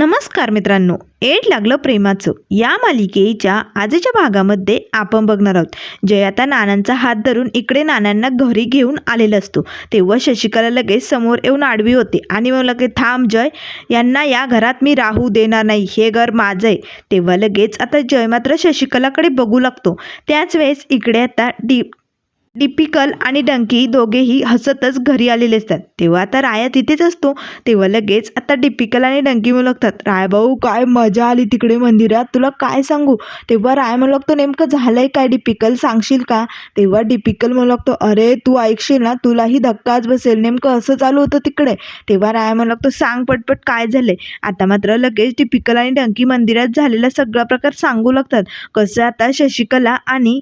नमस्कार मित्रांनो एड लागलं प्रेमाचं. या मालिकेच्या आजच्या भागामध्ये आपण बघणार आहोत. जय आता नानांचा हात धरून इकडे नानांना घरी घेऊन आलेला असतो. तेव्हा शशिकला लगेच समोर येऊन आडवी होते आणि मग लगेच थांब जय यांना या घरात मी राहू देणार नाही हे घर माझं आहे. तेव्हा लगेच आता जय मात्र शशिकलाकडे बघू लागतो. त्याच वेळेस इकडे आता डी डिपिकल आणि डंकी दोघेही हसतच घरी आलेले असतात. तेव्हा आता राया तिथेच असतो. तेव्हा लगेच आता डिपिकल आणि डंकी मुलगतात. राय भाऊ काय मजा आली तिकडे मंदिरात? तुला काय सांगू? तेव्हा राय मुलगतो नेमकं झालंय काय? डिपिकल सांगशील का? तेव्हा डिपिकल मुलगतो अरे तू ऐकशील ना? तुलाही धक्काच बसेल. नेमकं असं चालू होतं तिकडे. तेव्हा राय मुलगतो सांग पटपट काय झालंय? आता मात्र लगेच डिपिकल आणि डंकी मंदिरात झालेला सगळा प्रकार सांगू लागतात. कसं आता शशिकला आणि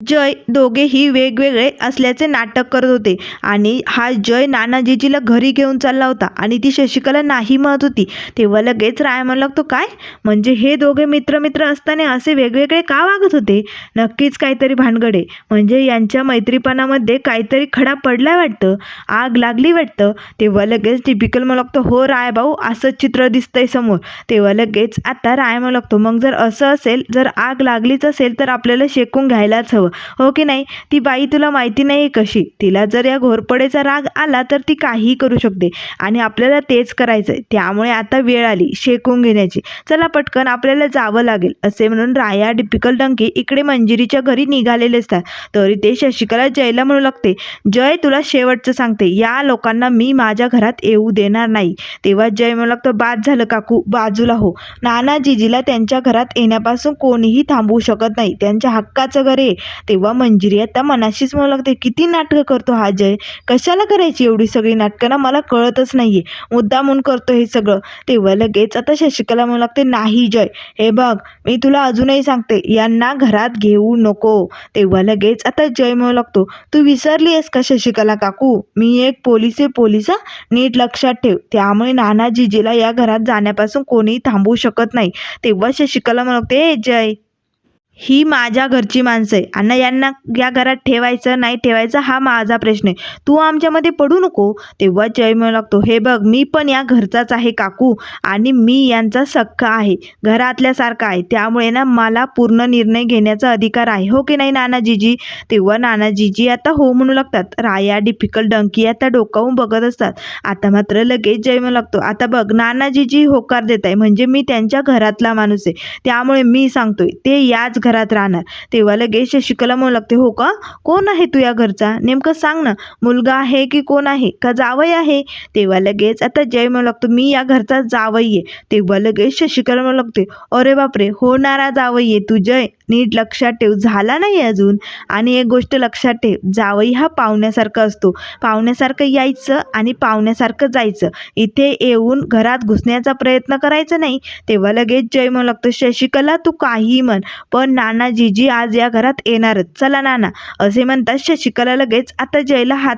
जय दोघेही वेगवेगळे असल्याचे नाटक करत होते. आणि हा जय नानाजीजीला घरी घेऊन चालला होता आणि ती शशिकला नाही म्हणत होती. तेव्हा लगेच राय म्हणू लागतो काय? म्हणजे हे दोघे मित्र मित्र असताना असे वेगवेगळे का वागत होते? नक्कीच काहीतरी भानगडे म्हणजे यांच्या मैत्रीपणामध्ये काहीतरी खडा पडला वाटतं आग लागली वाटतं. तेव्हा लगेच टिपिकल म्हणू लागतो हो राय भाऊ असंच चित्र दिसतंय समोर. तेव्हा लगेच आता राय म्हणू लागतो मग जर असं असेल जर आग लागलीच असेल तर आपल्याला शेकून घ्यायलाच हवं. हो की नाही? ती बाई तुला माहिती नाही कशी. तिला जर या घोरपडेचा राग आला तर ती काहीही करू शकते आणि आपल्याला तेच करायचं आहे त्यामुळे आता वेळ आली शेकून घेण्याची. चला पटकन आपल्याला जावं लागेल असे म्हणून राया डिपिकल डंकी इकडे मंजिरीच्या घरी निघालेले असतात. तरी ते शशिकला जयला म्हणू लागते जय तुला शेवटचं सांगते. या लोकांना मी माझ्या घरात येऊ देणार नाही. तेव्हा जय म्हणू लागतो बाद झालं काकू बाजूला हो. नाना जिजीला त्यांच्या घरात येण्यापासून कोणीही थांबवू शकत नाही. त्यांच्या हक्काचं घर आहे. तेव्हा मंजिरी आता मनाशीच म्हणू लागते किती नाटकं करतो हा जय? कशाला करायची एवढी सगळी नाटकं ना? मला कळतच नाहीये. मुद्दा म्हणून करतो हे सगळं. तेव्हा लगेच आता शशिकला म्हणू लागते नाही जय. हे बघ मी तुला अजूनही सांगते यांना घरात घेऊ नको. तेव्हा लगेच आता जय म्हणू लागतो तू विसरली आहेस का शशिकला काकू? मी एक पोलीस आहे पोलिसा नीट लक्षात ठेव. त्यामुळे नाना जिजीला या घरात जाण्यापासून कोणीही थांबवू शकत नाही. तेव्हा शशिकला लागते ए जय ही माझ्या घरची माणसं आहे. आणि यांना या घरात ठेवायचं नाही ठेवायचं हा माझा प्रश्न आहे. तू आमच्यामध्ये पडू नको. तेव्हा जय म्हणू लागतो हे बघ मी पण या घरचाच आहे काकू आणि मी यांचा सख्खा आहे. घरातल्यासारखा आहे. त्यामुळे ना मला पूर्ण निर्णय घेण्याचा अधिकार आहे. हो की नाही नानाजीजी? तेव्हा नानाजीजी आता हो म्हणू लागतात. राया डिफिकल्ट डंकी आता डोकावून बघत असतात. आता मात्र लगेच जय म्हणू लागतो आता बघ नानाजीजी होकार देत आहे म्हणजे मी त्यांच्या घरातला माणूस आहे. त्यामुळे मी सांगतोय ते याच घरात राहणार तेव्हा लगेच शशिकला म्हणू लागते हो का? कोण आहे तू या घरचा? नेमकं सांग ना मुलगा आहे की कोण आहे? का जावई आहे? तेव्हा लगेच आता जय म्हणू लागतो मी या घरचा जावई आहे. तेव्हा लगेच शशिकला म्हणू लागते अरे बापरे! होणारा जावई आहे तू जय! नीट लक्षात ठेव झाला नाही अजून? आणि एक गोष्ट लक्षात ठेव जावई हा पाहुण्यासारखा असतो. पाहुण्यासारखं यायचं आणि पाहुण्यासारखं जायचं. इथे येऊन घरात घुसण्याचा प्रयत्न करायचा नाही. तेव्हा लगेच जय म्हणू लागतो शशिकला तू काहीही म्हण पण नाना जीजी आज या घरात येणारच. चला नाना असे म्हणतात शशिकला लगेच आता जयला हात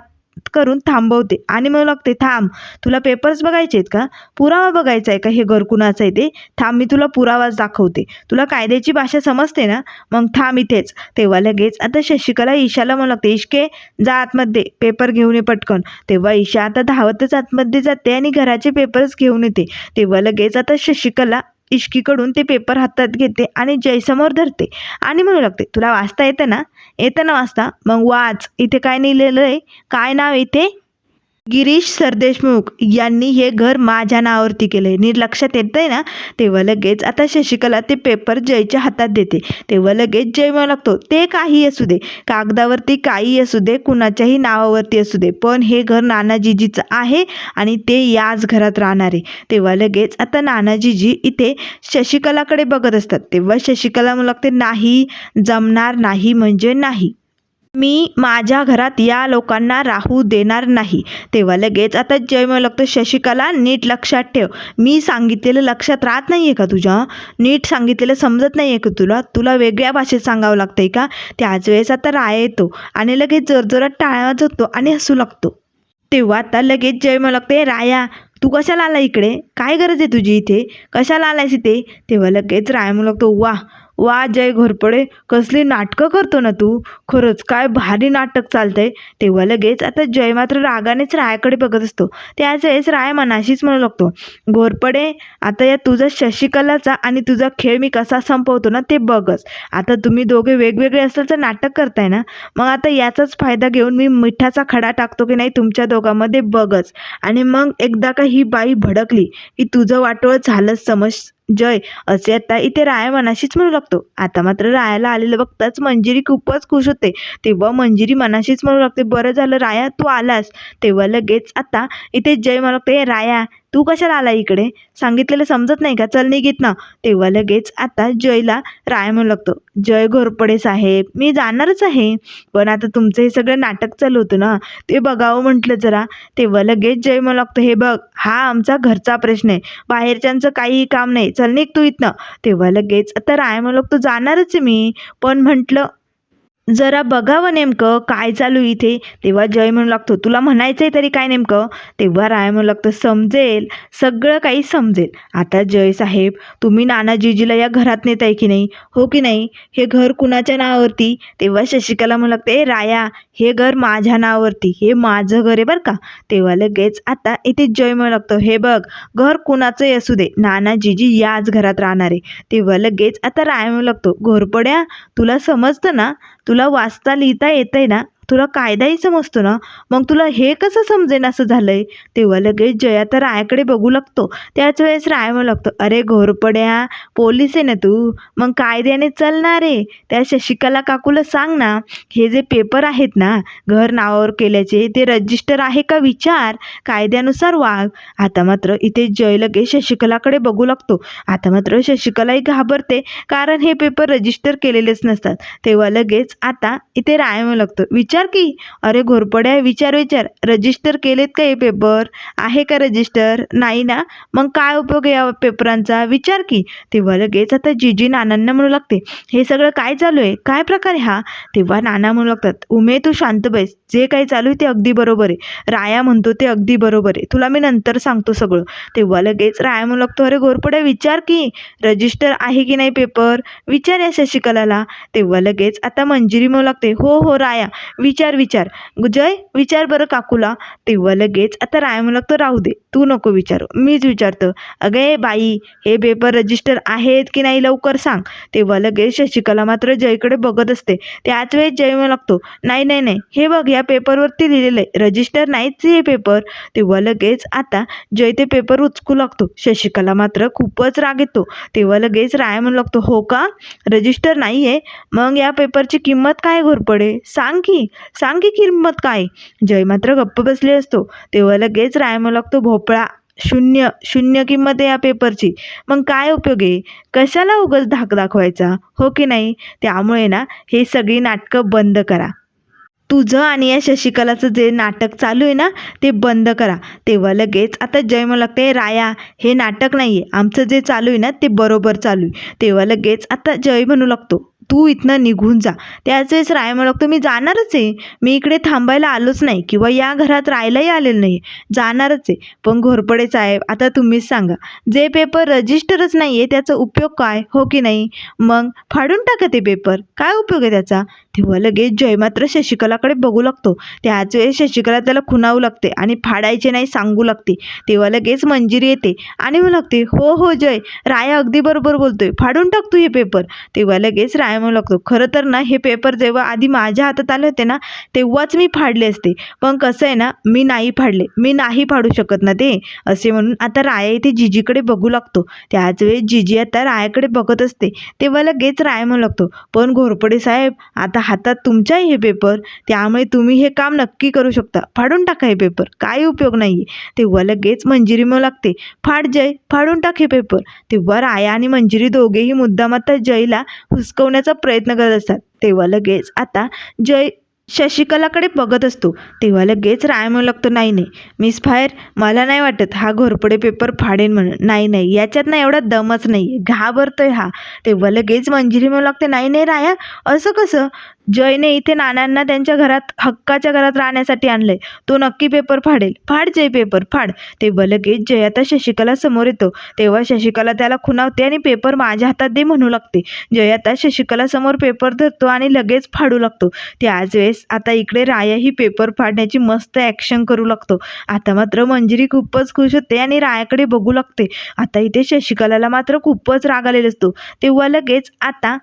करून थांबवते आणि मग लागते थांब तुला पेपर्स बघायचे आहेत का? पुरावा बघायचा आहे का? हे घर कुणाचं आहे ते? थांब मी तुला पुरावाच दाखवते. तुला कायद्याची भाषा समजते ना? मग थांब इथेच. तेव्हा लगेच आता शशिकला ईशाला म्हणू लागते इशके जा आतमध्ये पेपर घेऊन ये पटकन. तेव्हा ईशा आता धावतच आतमध्ये जाते आणि घराचे पेपर्स घेऊन येते. तेव्हा लगेच आता शशिकला इश्कीकडून ते पेपर हातात घेते आणि जयसमोर धरते आणि म्हणू लागते तुला वाचता येतं ना? येतं ना वाचता. मग वाच. इथे काय लिहिलेलं आहे? काय नाव इथे? गिरीश सरदेशमुख यांनी हे घर माझ्या नावावरती केलं आहे नीट लक्षात येतंय ना? तेव्हा लगेच आता शशिकला ते पेपर जयच्या हातात देते. तेव्हा लगेच जय म्हणू लागतो ते काही असू दे. कागदावरती काही असू दे कुणाच्याही नावावरती असू दे. पण हे घर नानाजीजीचं आहे आणि ते याच घरात राहणार आहे. तेव्हा लगेच आता नानाजीजी इथे शशिकलाकडे बघत असतात. तेव्हा शशिकला म्हणू लागते नाही जमणार नाही म्हणजे नाही. मी माझ्या घरात या लोकांना राहू देणार नाही. तेव्हा लगेच आता जय म्हणू लागतो शशिकला नीट लक्षात ठेव. मी सांगितलेलं लक्षात राहत नाही आहे का तुझ्या? नीट सांगितलेलं समजत नाही आहे का तुला? तुला वेगळ्या भाषेत सांगावं लागतं आहे का? त्याच वेळेस आता राय येतो आणि लगेच जोरजोरात टाळ्या होतो आणि हसू लागतो. तेव्हा आता लगेच जय म्हणू लागते राया तू कशाला आला इकडे? काय गरज आहे तुझी इथे? कशाला आलायस इथे? तेव्हा लगेच राय म्हणू लागतो वा वा जय घोरपडे कसली नाटकं करतो ना तू? खरंच काय भारी नाटक चालतंय. तेव्हा लगेच आता जय मात्र रागानेच रायाकडे बघत असतो. त्याच वेळेस राय मनाशीच म्हणू लागतो घोरपडे आता या तुझा शशिकलाचा आणि तुझा खेळ मी कसा संपवतो ना ते बघच. आता तुम्ही दोघे वेगवेगळे असल्याचं नाटक करताय ना? मग आता याचाच फायदा घेऊन मी मिठाचा खडा टाकतो की नाही तुमच्या दोघांमध्ये बघच. आणि मग एकदा का ही बाई भडकली की तुझं वाटोळ झालंच समज जय असे आता इथे राया मनाशीच म्हणू लागतो. आता मात्र रायाला आलेलं बघताच मंजिरी खूपच खुश होते. तेव्हा मंजिरी मनाशीच म्हणू लागते बरं झालं राया तू आलास. तेव्हा लगेच आता इथे जय म्हणू लागते राया तू कशाला आला इकडे? सांगितलेलं समजत नाही का? चल निघित ना. तेव्हा लगेच आता जयला राय म्हणू लागतो. जय घोरपडे साहेब मी जाणारच आहे. पण आता तुमचं हे सगळं नाटक चालू होतं ना ते बघावं म्हटलं जरा. तेव्हा लगेच जय म्हणू लागतो हे बघ हा आमचा घरचा प्रश्न आहे. बाहेरच्यांचं काहीही काम नाही. चल निघ तू इथनं. तेव्हा लगेच आता राय म्हणू लागतो जाणारच मी. पण म्हटलं जरा बघावं नेमकं काय चालू इथे. तेव्हा जय म्हणू लागतो तुला म्हणायचं आहे तरी काय नेमकं? तेव्हा राय म्हणू लागतं समजेल सगळं काही समजेल. आता जय साहेब तुम्ही नानाजीजीला या घरात नेताय की नाही? हो की नाही? हे घर कुणाच्या नावावरती? तेव्हा शशिकला म्हणू लागते ए राया हे घर माझ्या नावावरती. हे माझं घर आहे बरं का? तेव्हा लगेच आता इथे जय म्हणू लागतो हे बघ घर कुणाचंही असू दे. नानाजीजी याच घरात राहणार आहे. तेव्हा लगेच आता राय म्हणू लागतो घोरपड्या तुला समजतं ना? तुला वाचता लिहिता येतंय ना? तुला कायदाही समजतो ना? मग तुला हे कसं समजेन असं झालंय? तेव्हा लगेच जया तर रायाकडे बघू लागतो. त्याच वेळेस राय म्हणू लागतो अरे घोरपड्या पोलीस आहे ना तू? मग कायद्याने चालणार आहे त्या शशिकला काकूला सांग ना. हे जे पेपर आहेत ना घर नावावर केल्याचे ते रजिस्टर आहे का विचार? कायद्यानुसार वाग. आता मात्र इथे जय लगेच शशिकलाकडे बघू लागतो. आता मात्र शशिकलाही घाबरते कारण हे पेपर रजिस्टर केलेलेच नसतात. तेव्हा लगेच आता इथे राय म्हणू लागतो विचार की? अरे घोरपड्या विचार विचार. रजिस्टर केलेत का हे पेपर आहे का रजिस्टर नाही ना. मग काय उपयोग या पेपरांचा विचार की. तेव्हा लगेच आता जीजी नानांना म्हणू लागते हे सगळं काय चालू आहे? काय प्रकार आहे हा? तेव्हा नाना म्हणू लागतात उमे तू शांत बैस. जे काही चालू आहे ते अगदी बरोबर आहे. राया म्हणतो ते अगदी बरोबर आहे. तुला मी नंतर सांगतो सगळं. तेव्हा लगेच राया म्हणू लागतो अरे घोरपड्या विचार की. रजिस्टर आहे की नाही पेपर विचार या शशिकलाला. तेव्हा लगेच आता मंजिरी म्हणू लागते हो हो राया. विचार विचार. जय विचार बरं काकूला. तेव्हा लगेच आता राय म्हणू तर राहू दे. तू नको विचारू. मीच विचारतो. अगे बाई हे पेपर रजिस्टर आहेत की नाही लवकर सांग. तेव्हा लगेच शशिकला मात्र जयकडे बघत असते. त्याच वेळेस जय म्हणू लागतो नाही नाही नाही. हे बघ या पेपरवरती लिहिलेलं आहे. रजिस्टर नाहीच हे पेपर तेव्हा लगेच आता जय ते पेपर उचकू लागतो. शशिकला मात्र खूपच राग येतो. तेव्हा लगेच राय म्हणू लागतो हो का? रजिस्टर नाही आहे मग या पेपरची किंमत काय घोरपडे? सांग की. सांग की किंमत काय? जय मात्र गप्प बसले असतो. तेव्हा लगेच राय म्हणू लागतो भोपळा. शून्य शून्य किंमत आहे या पेपरची. मग काय उपयोग आहे? कशाला उगाच धाक दाखवायचा? हो की नाही? त्यामुळे ना हे सगळी नाटकं बंद करा. तुझं आणि या शशिकलाचं जे नाटक चालू आहे ना ते बंद करा. तेव्हा लगेच आता जय म्हणू लागते राया हे नाटक नाही आहे आमचं जे चालू आहे ना ते बरोबर चालू आहे. तेव्हा लगेच आता जय म्हणू लागतो तू इथनं निघून जा. त्याच वेळेस राय म्हणू लागतो मी जाणारच आहे. मी इकडे थांबायला आलोच नाही किंवा या घरात राहायलाही आलेलं नाही. जाणारच आहे. पण घोरपडे साहेब आता तुम्हीच सांगा. जे पेपर रजिस्टरच नाही आहे त्याचा उपयोग काय? हो की नाही? मग फाडून टाका ते पेपर काय उपयोग आहे त्याचा? तेव्हा लगेच जय मात्र शशिकलाकडे बघू लागतो. त्याच वेळेस शशिकला त्याला खुणावू लागते आणि फाडायचे नाही सांगू लागते. तेव्हा लगेच मंजिरी येते आणि म्हणू लागते हो हो जय. राय अगदी बरोबर बोलतोय. फाडून टाक तू हे पेपर तेव्हा लगेच राय म्हणू लागतो? खरं तर ना हे पेपर जेव्हा आधी माझ्या हातात आले होते ना तेव्हाच मी फाडले असते. पण कसं आहे ना मी नाही फाडले. मी नाही फाडू शकत ना ते. असे म्हणून आता राया इथे जिजीकडे बघू लागतो. त्याच वेळेस जिजी आता रायाकडे बघत असते. तेव्हा लगेच राय म्हणू लागतो पण घोरपडे साहेब आता हातात तुमच्याही हे पेपर त्यामुळे तुम्ही हे काम नक्की करू शकता. फाडून टाका हे पेपर काही उपयोग नाही आहे तेव्हा लगेच मंजिरी म्हणू लागते फाड जय फाडून टाक हे पेपर तेव्हा राया आणि मंजिरी दोघेही मुद्दाम आता जयला हुसकवण्याचा प्रयत्न करत असतात. तेव्हा लगेच आता जय शशिकलाकडे बघत असतो. तेव्हा लगेच राय म्हणू लागतो नाही नाही मिस फायर मला नाही वाटत हा घोरपडे पेपर फाडेन म्हणून. नाही नाही याच्यात ना एवढा दमच नाही घाबरतोय हा. तेव्हा लगेच मंजिरी म्हणू लागते नाही नाही राया असं कसं? जयने इथे नानांना त्यांच्या घरात हक्काच्या घरात राहण्यासाठी आणलंय. तो नक्की पेपर फाडेल. फाड जय पेपर फाड. तेव्हा लगेच जय आता शशिकला समोर येतो. तेव्हा शशिकला त्याला खुणावते आणि पेपर माझ्या हातात दे म्हणू लागते. जय आता शशिकला समोर पेपर धरतो आणि लगेच फाडू लागतो. त्याच वेळेस आता इकडे रायाही पेपर फाडण्याची मस्त ॲक्शन करू लागतो. आता मात्र मंजिरी खूपच खुश होते आणि रायाकडे बघू लागते. आता इथे शशिकलाला मात्र खूपच राग आलेला असतो. तेव्हा लगेच आता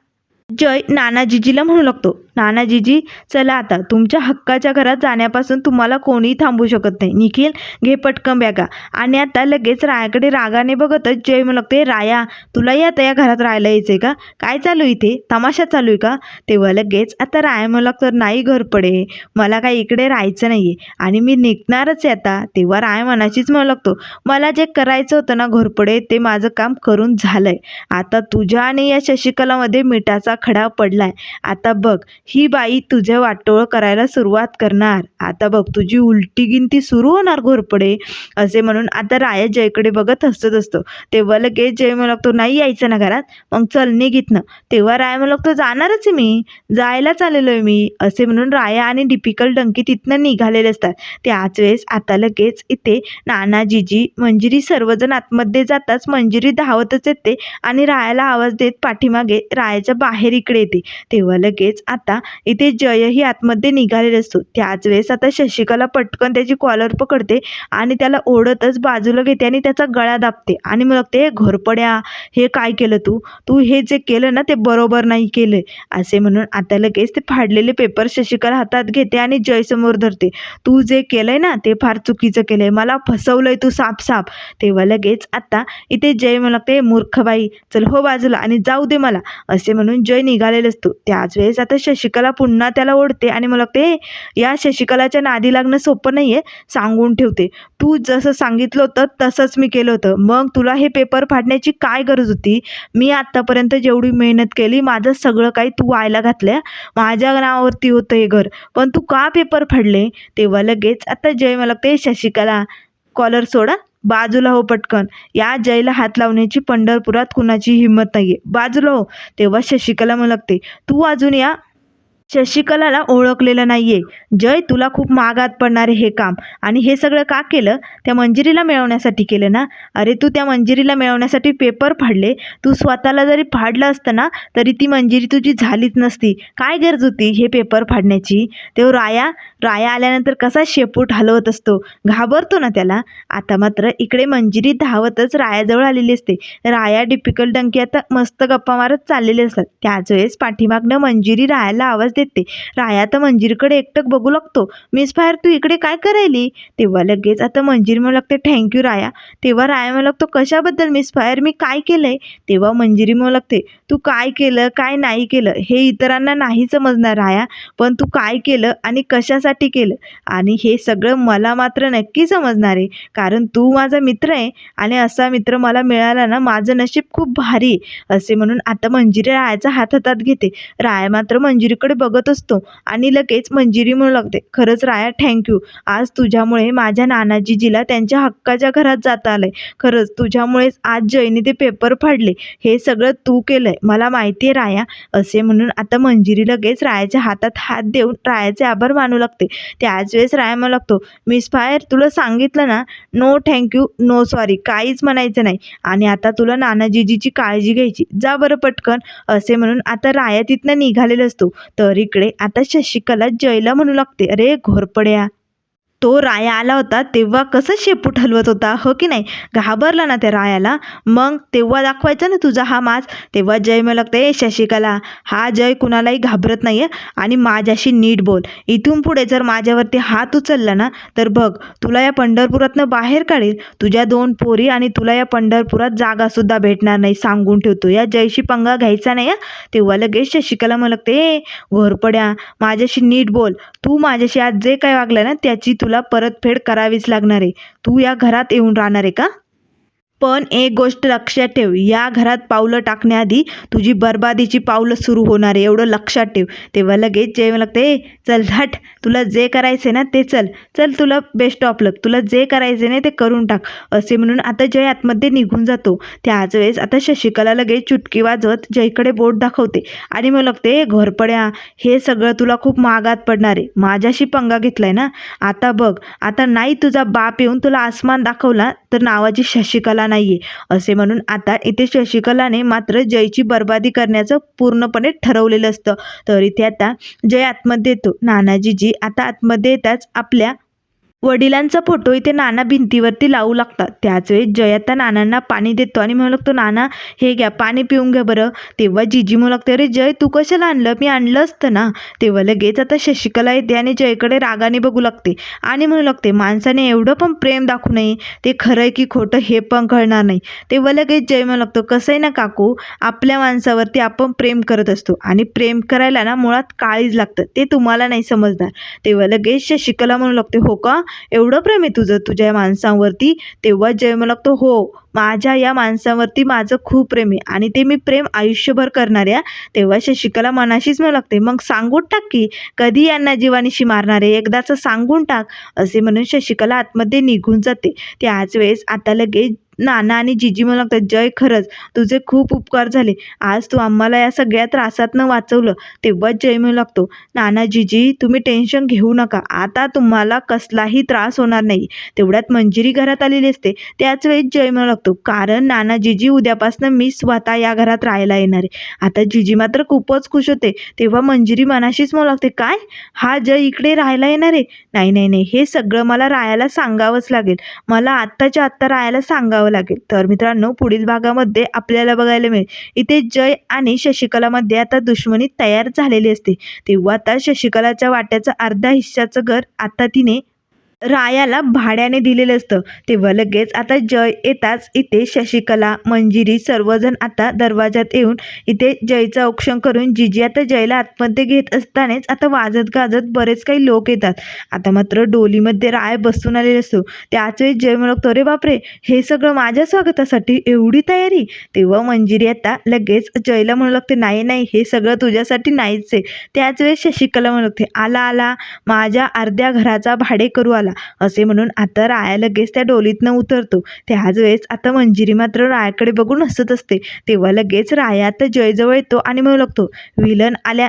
जय नानाजीजीला म्हणू लागतो. नानाजीजी चला आता. तुमच्या हक्काच्या घरात जाण्यापासून तुम्हाला कोणीही थांबू शकत नाही. निखिल घे पटकन बॅगा. आणि आता लगेच रायाकडे रागाने बघतच जय म्हणू लागते राया तुलाही आता या घरात राहायला यायचंय का? काय चालू आहे इथे? तमाशा चालू आहे का? तेव्हा लगेच आता राया म्हणू लागतं नाही घर पडे. मला काय इकडे राहायचं नाही आहे आणि मी निघणारच आहे आता. तेव्हा राय मनाशीच म्हणू लागतो मला जे करायचं होतं ना घोरपडे ते माझं काम करून झालंय. आता तुझ्या आणि या शशिकलामध्ये मिठाचा खडा पडलाय. आता बघ ही बाई तुझं वाटोळ करायला सुरुवात करणार. आता बघ तुझी उलटी गिनती सुरू होणार घोरपडे असे म्हणून आता राया जयकडे बघत हसत असतो. तेव्हा लगेच जय मला लागतो नाही यायचं ना घरात मग चल निघितनं तेव्हा राय मला लागतो जाणारच मी जायलाच आलेलो आहे मी. असे म्हणून राया आणि डिपिकल डंकी तिथनं निघालेले असतात. त्याच वेळेस आता लगेच इथे नानाजीजी मंजिरी सर्वजण आतमध्ये जाताच मंजिरी धावतच येते आणि रायाला आवाज देत पाठीमागे रायाच्या बाहेर इकडे येते. तेव्हा लगेच आता इथे जयही आतमध्ये निघालेला असतो. त्याच वेळेस आता शशिकला पटकन त्याची कॉलर पकडते आणि त्याला ओढतच बाजूला घेते आणि त्याचा गळा दाबते. आणि मग ते घोरपड्या हे काय केलं तू? तू हे जे केलं ना ते बरोबर नाही केलं. असे म्हणून आता लगेच ते फाडलेले पेपर शशिकला हातात घेते आणि जयसमोर धरते. तू जे केलंय ना ते फार चुकीचं केलंय. मला फसवलंय तू साप साप तेव्हा लगेच आता इथे जय म्हणू लागते मूर्खबाई चल हो बाजूला आणि जाऊ दे मला. असे म्हणून जय निघालेला असतो. त्याच वेळेस आता शशिकला पुन्हा त्याला ओढते आणि मला ते या शशिकलाच्या नादी लागणं सोपं नाही आहे सांगून ठेवते. तू जसं सांगितलं होतं तसंच मी केलं होतं. मग तुला हे पेपर फाडण्याची काय गरज होती? मी आत्तापर्यंत जेवढी मेहनत केली माझं सगळं काही तू व्हायला घातलं माझ्या नावावरती होतं हे घर. पण तू का पेपर फाडले? तेव्हा लगेच आता जय मला ते शशिकला कॉलर सोडा. बाजूला हो पटकन. या जयला हात लावण्याची पंढरपुरात कुणाची हिंमत आहे बाजूला हो. तेव्हा शशिकला मला लागते तू अजून या शशिकलाला ओळखलेलं नाहीये. जय तुला खूप मागात पडणार आहे हे काम. आणि हे सगळं का केलं? त्या मंजिरीला मिळवण्यासाठी केलं ना? अरे तू त्या मंजिरीला मिळवण्यासाठी पेपर फाडले. तू स्वतःला जरी फाडलं असतं ना तरी ती मंजिरी तुझी झालीच नसती. काय गरज होती हे पेपर फाडण्याची? तेव्हा राया राया आल्यानंतर कसा शेपूट हलवत असतो? घाबरतो ना त्याला? आता मात्र इकडे मंजिरी धावतच रायाजवळ आलेली असते. राया डिपिकल डंकी आता मस्त गप्पा मारत चाललेले असतात. त्याच वेळेस पाठीमागनं मंजिरी रायाला आवाज येते. राया तर मंजिरीकडे एकटक बघू लागतो. मिस फायर तू इकडे काय करायली? तेव्हा लगेच आता मंजिरी म्हणू लागते थँक्यू राया. तेव्हा राया म्हणू लागतो कशाबद्दल मिस फायर? मी काय केलंय? तेव्हा मंजिरी म्हणू लागते तू काय केलं काय नाही केलं? हे इतरांना नाही समजणार राया पण तू काय केलं आणि कशासाठी केलं? आणि हे सगळं मला मात्र नक्की समजणार आहे कारण तू माझा मित्र आहे आणि असा मित्र मला मिळाला ना माझं नशीब खूप भारी आहे असे म्हणून आता मंजिरी रायाचा हात हातात घेते. राया मात्र मंजिरीकडे बघत असतो. आणि लगेच मंजिरी म्हणू लागते खरंच राया थँक्यू आज तुझ्यामुळे माझ्या नानाजीजीला त्यांच्या हक्काच्या घरात जाता आलंय. खरंच तुझ्यामुळेच आज जयने ते पेपर फाडले. हे सगळं तू केलंय. मला माहिती आहे राया असे म्हणून आता मंजिरी लगेच रायाच्या हातात हात देऊन रायाचे आभार मानू लागते. त्याच वेळेस राया म्हणू लागतो मिस फायर तुला सांगितलं ना नो थँक्यू नो सॉरी काहीच म्हणायचं नाही. आणि आता तुला नानाजीजीची काळजी घ्यायची. जा बरं पटकन असे म्हणून आता राया तिथनं निघालेला असतो. तर इकडे आता शशिकला जयला म्हणू लागते. अरे घोरपड्या. तो राया आला होता तेव्हा कसं शेपूट हलवत होता हो की नाही? घाबरला ना त्या रायाला. मग तेव्हा दाखवायचा ना तुझा हा माज तेव्हा जय मला लागते शशिकला हा जय कुणालाही घाबरत नाही आहे आणि माझ्याशी नीट बोल. इथून पुढे जर माझ्यावरती हात उचलला ना तर बघ तुला या पंढरपुरातनं बाहेर काढेल. तुझ्या दोन पोरी आणि तुला या पंढरपुरात जागासुद्धा भेटणार नाही सांगून ठेवतो. या जयशी पंगा घ्यायचा नाही तेव्हा लगेच शशिकला मला लागते घोरपड्या माझ्याशी नीट बोल. तू माझ्याशी आज जे काय वागलं ना त्याची तुला परतफेड करावीच लागणार आहे. तू या घरात येऊन राहणार आहे का? पण एक गोष्ट लक्षात ठेव या घरात पावलं टाकण्याआधी तुझी बरबादीची पावलं सुरू होणार आहे एवढं लक्षात ठेव. तेव्हा लगेच जे लागते ए चल हट तुला जे करायचं आहे ना ते चल. चल तुला बेस्ट ऑफ लक तुला जे करायचं नाही ते करून टाक. असे म्हणून आता जय आतमध्ये निघून जातो. त्याच वेळेस आता शशिकला लगेच चुटकी वाजवत जयकडे बोट दाखवते आणि मग लागते घरपड्या हे सगळं तुला खूप महागात पडणार आहे. माझ्याशी पंगा घेतलाय ना? आता बघ. आता नाही तुझा बाप येऊन तुला आसमान दाखवला तर नावाची शशिकला नाही आहे असे म्हणून आता इथे शशिकलाने मात्र जयची बर्बादी करण्याचं पूर्णपणे ठरवलेलं असतं. तर इथे आता जय आतमध्ये येतो. नानाजीजी आता आतमध्ये येताच आपल्या वडिलांचा फोटो इथे नाना भिंतीवरती लावू लागतात. त्याच वेळेस जय आता नानांना पाणी देतो आणि म्हणू लागतो नाना हे घ्या पाणी पिऊन घ्या बरं. तेव्हा जिजी म्हणू लागते अरे जय तू कशाला आणलं? मी आणलं असतं ना. तेव्हा लगेच आता शशिकला येते आणि जयकडे रागाने बघू लागते आणि म्हणू लागते माणसाने एवढं पण प्रेम दाखवू नये. ते खरं आहे की खोटं हे पण कळणार नाही. तेव्हा लगेच जय म्हणू लागतो कसं आहे ना काकू? आपल्या माणसावरती आपण प्रेम करत असतो आणि प्रेम करायला ना मुळात काळीज लागतं. ते तुम्हाला नाही समजणार. तेव्हा लगेच शशिकला म्हणू लागते हो का? एवढं प्रेम आहे तुझं तुझ्या या माणसांवरती. तेव्हा जय मला लागतो हो माझ्या या माणसावरती माझं खूप प्रेम आहे आणि ते मी प्रेम आयुष्यभर करणार आहे. तेव्हा शशिकला मनाशीच म्हणू लागते मग सांगून टाक की कधी यांना जीवानीशी मारणार आहे? एकदाचं सांगून टाक. असे म्हणून शशिकला आतमध्ये निघून जाते. त्याच वेळेस आता लगेच नाना आणि जिजी म्हणू लागतात जय खरंच तुझे खूप उपकार झाले. आज तू आम्हाला या सगळ्या त्रासातनं वाचवलं. तेव्हाच जय म्हणू लागतो नाना जिजी तुम्ही टेन्शन घेऊ नका. आता तुम्हाला कसलाही त्रास होणार नाही. तेवढ्यात मंजिरी घरात आलेली असते. त्याच वेळेस जय म्हणू लागतो कारण नाना जिजी उद्यापासून मी स्वतः या घरात राहायला येणार आहे. आता जिजी मात्र खूपच खुश होते. तेव्हा मंजिरी मनाशीच म्हणू लागते काय? हा जय इकडे राहायला येणार आहे? नाही नाही नाही. हे सगळं मला राहायला सांगावंच लागेल. मला आत्ताच्या आत्ता राहायला सांगावं लागेल. तर मित्रांनो पुढील भागामध्ये आपल्याला बघायला मिळेल. इथे जय आणि शशिकलामध्ये आता दुश्मनी तयार झालेली असते. तेव्हा आता शशिकलाच्या वाट्याचं अर्ध्या हिश्श्याचं घर आता तिने रायाला भाड्याने दिलेलं असतं. तेव्हा लगेच आता जय येताच इथे शशिकला मंजिरी सर्वजण आता दरवाजात येऊन इथे जयचं औक्षण करून जिजी आता जयला आतमध्ये घेत असतानाच आता वाजत गाजत बरेच काही लोक येतात. आता मात्र डोलीमध्ये राय बसून आलेले असतो. त्याच वेळी जय म्हणतो अरे बापरे हे सगळं माझ्या स्वागतासाठी एवढी तयारी? तेव्हा मंजिरी आता लगेच जयला म्हणू लागते नाही नाही हे सगळं तुझ्यासाठी नाहीच आहे. त्याच वेळेस शशिकला म्हणू लागते आला आला माझ्या अर्ध्या घराचा भाडे करू आला. असे म्हणून आता राया लगेच त्या डोलीतनं उतरतो. त्याच वेळेस आता मंजिरी मात्र रायाकडे बघून हसत असते. तेव्हा लगेच राया आता जयजवळ येतो आणि म्हणू लागतो विलन आल्या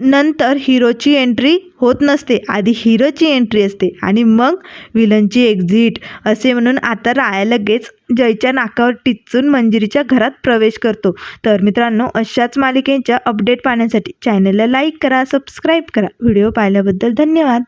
नंतर हिरोची एंट्री होत नसते. आधी हिरोची एंट्री असते. आणि मग विलनची एक्झिट असे म्हणून आता राया लगेच जयच्या नाकावर टिचून मंजिरीच्या घरात प्रवेश करतो. तर मित्रांनो अशाच मालिकेच्या अपडेट पाहण्यासाठी चॅनलला लाईक करा सबस्क्राईब करा. व्हिडिओ पाहिल्याबद्दल धन्यवाद.